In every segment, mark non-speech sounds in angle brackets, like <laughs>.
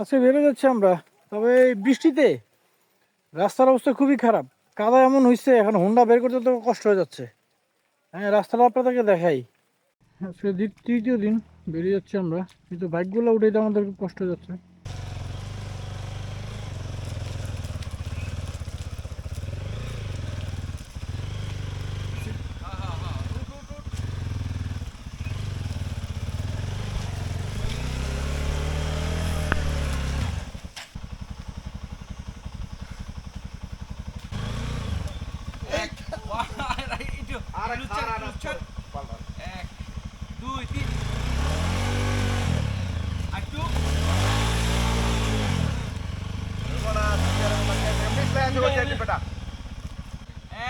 আজকে বেরো যাচ্ছি আমরা। তবে বৃষ্টিতে রাস্তার অবস্থা খুবই খারাপ। কাদা এমন হয়েছে এখন হোন্ডা বের করতে তো কষ্ট হয়ে যাচ্ছে। হ্যাঁ রাস্তাটা আপনাদেরকে দেখাই। আজকে তৃতীয় দিন বেরিয়ে যাচ্ছি আমরা। কিন্তু বাইকগুলো উঠে আমাদের কষ্ট হয়ে যাচ্ছে এক দুই তিন একটু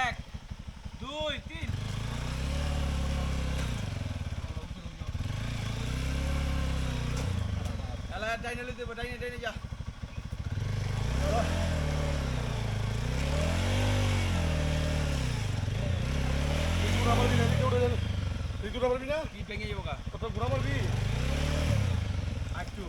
এক দুই তিন এলা ডাইনে লই দেবো ডাইনে ডাইনে যা কি ভেঙে যাব গা একটু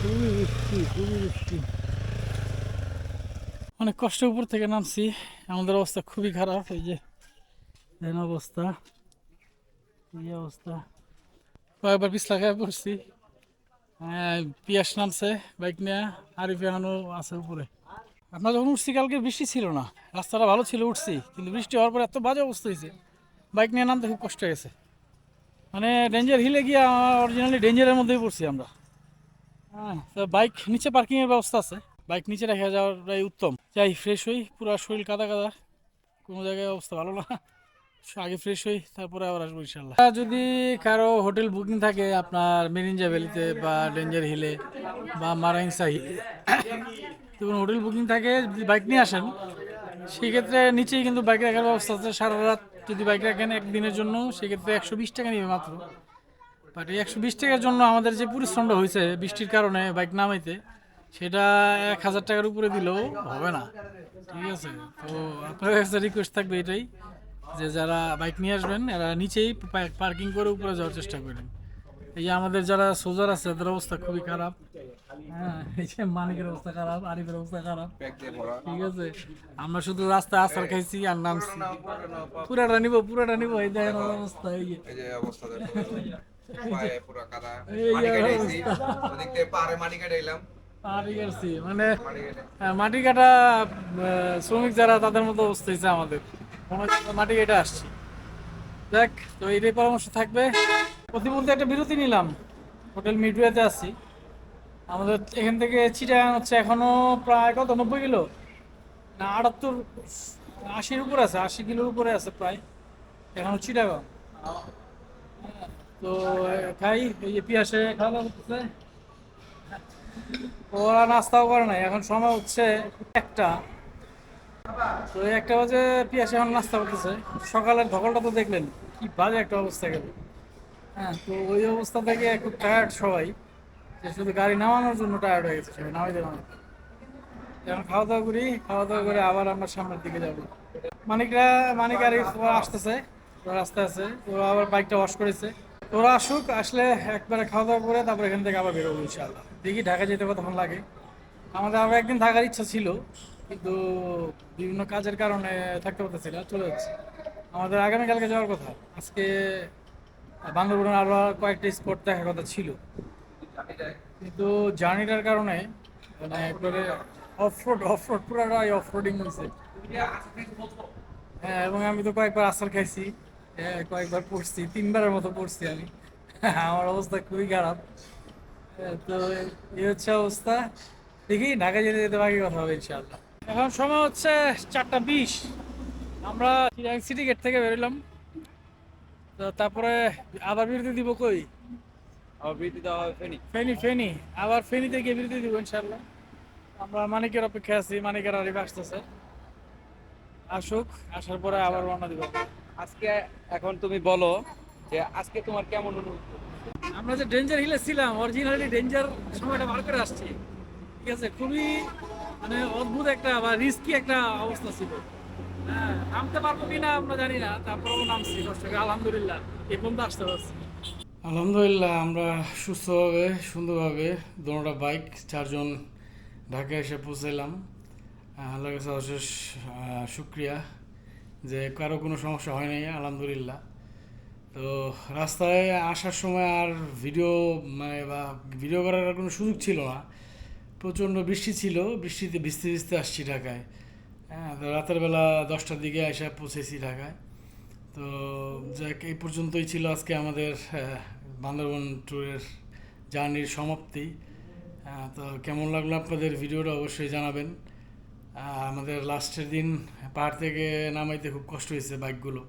খুবই বৃষ্টি খুবই বৃষ্টি অনেক কষ্টের উপর থেকে নামছি। আমাদের অবস্থা খুবই খারাপ এই যে দেন অবস্থা। এই অবস্থা। কয়েকবার পিছলা খেয়ে পড়ছি। হ্যাঁ, পিয়াস নামছে বাইক নিয়ে আরিফ এখনও আছে উপরে। আপনার যখন উঠছি কালকে বৃষ্টি ছিল না। রাস্তাটা ভালো ছিল উঠছি কিন্তু বৃষ্টি হওয়ার পর এত বাজে অবস্থা হয়েছে। বাইক নিয়ে নামতে খুব কষ্ট হয়েছে। মানে ডেঞ্জার হিলে গিয়ে অরিজিনালি ডেঞ্জারের মধ্যেই পড়ছি আমরা। হ্যাঁ বাইক নিচে পার্কিং এর ব্যবস্থা আছে। বাইক নিচে রেখে যাওয়াটাই উত্তম। যাই ফ্রেশ হই, পুরো শরীর কাদা কাদা। কোনো জায়গায় অবস্থা ভালো না। আগে ফ্রেশ হই, তারপরে আবার আসব ইনশাল্লাহ যদি কারও হোটেল বুকিং থাকে আপনার মেরিনজা ভ্যালিতে বা ডেঞ্জার হিলে বা মারাইংসা হিলে তো কোনো হোটেল বুকিং থাকে, যদি বাইক নিয়ে আসেন, সেক্ষেত্রে নিচেই কিন্তু বাইক রাখার ব্যবস্থা আছে। সারা রাত যদি বাইক রাখেন একদিনের জন্য, সেক্ষেত্রে একশো বিশ টাকা নেবে মাত্র। বাট এই একশো বিশ টাকার জন্য আমাদের যে পরিশ্রমটা হয়েছে বৃষ্টির কারণে বাইক নামাইতে, সেটা এক হাজার টাকার উপরে দিলেও হবে না। ঠিক আছে? তো আপনার কাছে রিকোয়েস্ট থাকবে এটাই যে যারা বাইক নিয়ে আসবেন, এরা নিচেই পার্কিং করে উপরে যাওয়ার চেষ্টা করেন। এই আমাদের যারা সোজার আছে, তাদের অবস্থা খুবই খারাপ। হ্যাঁ এই যে মানিকের অবস্থা খারাপ, আরিফের অবস্থা খারাপ। ঠিক আছে? আমরা শুধু রাস্তায় আসার খাইছি আর নামছি। পুরাটা নিবো পুরাটা নিবো, এই দেখেন অবস্থা, এই অবস্থা পায়ে পুরো কাদা। মাটি কাটাইছি ওদিক থেকে পারে মাটি কাটাইলাম মানে মাটি কাটে। আহ, মাটি কাটা শ্রমিক যারা তাদের মতো অবস্থা হয়েছে আমাদের। মাটি কেটে আসছি। দেখ তো এটাই পরামর্শ থাকবে। প্রতিমধ্যে একটা বিরতি নিলাম। হোটেল মিডওয়েতে আছি। আমাদের এখান থেকে চিটাগাং হচ্ছে এখনও প্রায় কত নব্বই কিলো? না আটাত্তর আশির উপরে আছে আশি কিলোর উপরে আছে প্রায়। এখনও চিটাগাং। হ্যাঁ, তো খাই যে পিয়াসে খাওয়া দাওয়া করতেছে। ওরা নাস্তাও করে নাই, এখন সময় হচ্ছে একটা। তো একটা বাজে পিয়াস এখন নাস্তা করতেছে। সকালের ধকলটা তো দেখলেন, কি বাজে একটা অবস্থা গেল। হ্যাঁ তো ওই অবস্থা থেকে একটু টায়ার্ড সবাই। যে শুধু গাড়ি নামানোর জন্য টায়ার্ড হয়ে গেছে সবাই, নামাইতে নামাইতে এখন খাওয়া দাওয়া করি, খাওয়া দাওয়া করে আবার আমরা সামনের দিকে যাব। মানিকরা, মানিক আর আসতেছে রাস্তা আছে ওরা আবার বাইকটা ওয়াশ করেছে। ওরা আসুক, আসলে একবারে খাওয়া দাওয়া করে তারপর এখান থেকে আবার বেরোবো ইনশাআল্লাহ। দেখি ঢাকা যেতে কতক্ষণ লাগে। আমাদের আরও একদিন থাকার ইচ্ছা ছিল, কিন্তু বিভিন্ন কাজের কারণে থাকতে পারতেছি না, চলে যাচ্ছে। আমাদের আগামীকালকে যাওয়ার কথা। আজকে বান্দরবনের আরও কয়েকটা স্পট দেখার কথা ছিল। কিন্তু জার্নিটার কারণে মানে একবারে অফরোড অফরোড পুরাটাই অফরোডিং হয়েছে। হ্যাঁ এবং আমি তো কয়েকবার আসার খাইছি। হ্যাঁ, কয়েকবার পড়ছি তিনবারের মতো পড়ছি আমি। আমার অবস্থা খুবই খারাপ। হ্যাঁ, তো এই হচ্ছে অবস্থা। দেখি ঢাকা যেতে যেতে বাকি কথা হবে ইনশাআল্লাহ। এখন সময় হচ্ছে চারটা বিশ। আমরা চিরাং সিটি গেট থেকে বেরোলাম তো তারপরে আবার বিরতি দিব কই? আবার বৃদ্ধি দেওয়া হবে ফেনি। ফেনি ফেনি। আবার ফেনিতে গিয়ে বিরতি দিব ইনশাল্লাহ আমরা মানিকের অপেক্ষা আছি মানিকের আরিফ আসতেছে। আসুক আসার পরে আবার রওনা দিব। আজকে এখন তুমি বলো যে আজকে তোমার কেমন অনুভূতি? আমরা যে ডেঞ্জার হিলে ছিলাম অরিজিনালি ডেঞ্জার সময়টা বার করে আসছি। ঠিক আছে খুবই মানে অদ্ভুত একটা বা রিস্কি একটা অবস্থা ছিল। হ্যাঁ নামতে পারব কিনা আমরা জানি না তারপরেও নামছি কষ্ট করে আলহামদুলিল্লাহ এই পর্যন্ত আসতে পারছি। আলহামদুলিল্লাহ আমরা সুস্থভাবে সুন্দরভাবে দোনোটা বাইক চারজন ঢাকায় এসে পৌঁছাইলাম। আল্লাহ কাছে অশেষ শুক্রিয়া। যে কারও কোনো সমস্যা হয়নি আলহামদুলিল্লাহ। তো রাস্তায় আসার সময় আর ভিডিও মানে বা ভিডিও করার আর কোনো সুযোগ ছিল না। প্রচণ্ড বৃষ্টি ছিল বৃষ্টিতে ভিজতে ভিজতে আসছি ঢাকায়। হ্যাঁ তো রাতের বেলা দশটার দিকে এসে পৌঁছেছি ঢাকায়। তো যাক এই পর্যন্তই ছিল আজকে আমাদের আহ, বান্দরবন ট্যুরের জার্নির সমাপ্তি। তো কেমন লাগল আপনাদের ভিডিওটা অবশ্যই জানাবেন। আমাদের লাস্টের দিন পাহাড় থেকে নামাইতে খুব কষ্ট হয়েছে বাইকগুলো।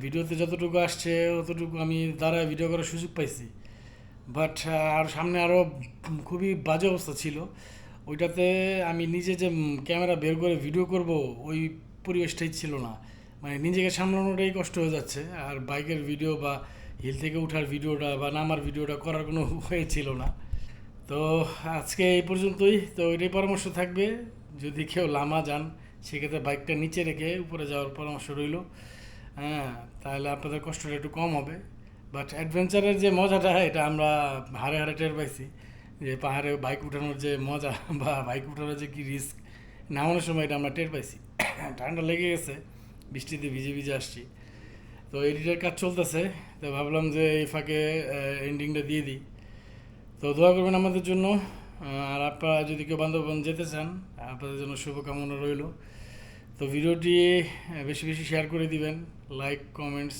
ভিডিওতে যতটুকু আসছে ততটুকু আমি দ্বারা ভিডিও করার সুযোগ পাইছি। বাট আর সামনে আরও খুবই বাজে অবস্থা ছিল। ওইটাতে আমি নিজে যে ক্যামেরা বের করে ভিডিও করব, ওই পরিবেশটাই ছিল না। মানে নিজেকে সামলানোটাই কষ্ট হয়ে যাচ্ছে। আর বাইকের ভিডিও বা হিল থেকে ওঠার ভিডিওটা বা নামার ভিডিওটা করার কোনো <laughs> ওয়ে ছিল না। তো আজকে এই পর্যন্তই। তো এটাই পরামর্শ থাকবে। যদি কেউ লামা যান, সেক্ষেত্রে বাইকটা নিচে রেখে উপরে যাওয়ার পরামর্শ রইল। হ্যাঁ তাহলে আপনাদের কষ্টটা একটু কম হবে। বাট অ্যাডভেঞ্চারের যে মজাটা, এটা আমরা হারে হারে টের পাইছি। যে পাহাড়ে বাইক উঠানোর যে মজা <laughs> বা বাইক উঠানোর যে কি রিস্ক নামানোর সময় এটা আমরা টের পাইছি। <coughs> ঠান্ডা লেগে গেছে, বৃষ্টিতে ভিজে ভিজে আসছি। তো এডিটের কাজ চলতেছে, তো ভাবলাম যে এই ফাঁকে এন্ডিংটা দিয়ে দিই। তো দোয়া করবেন আমাদের জন্য। আর আপনারা যদি কেউ বান্ধবন যেতে চান, আপনাদের জন্য শুভকামনা রইল। তো ভিডিওটি বেশি বেশি শেয়ার করে দিবেন। লাইক কমেন্টস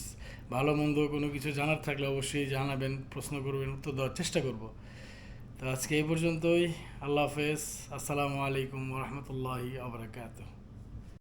ভালো মন্দ কোনো কিছু জানার থাকলে অবশ্যই জানাবেন, প্রশ্ন করবেন, উত্তর দেওয়ার চেষ্টা করব। তো আজকে এই পর্যন্তই। আল্লাহ হাফেজ। আসসালামু আলাইকুম রহমতুল্লাহি আবরাকাতুহ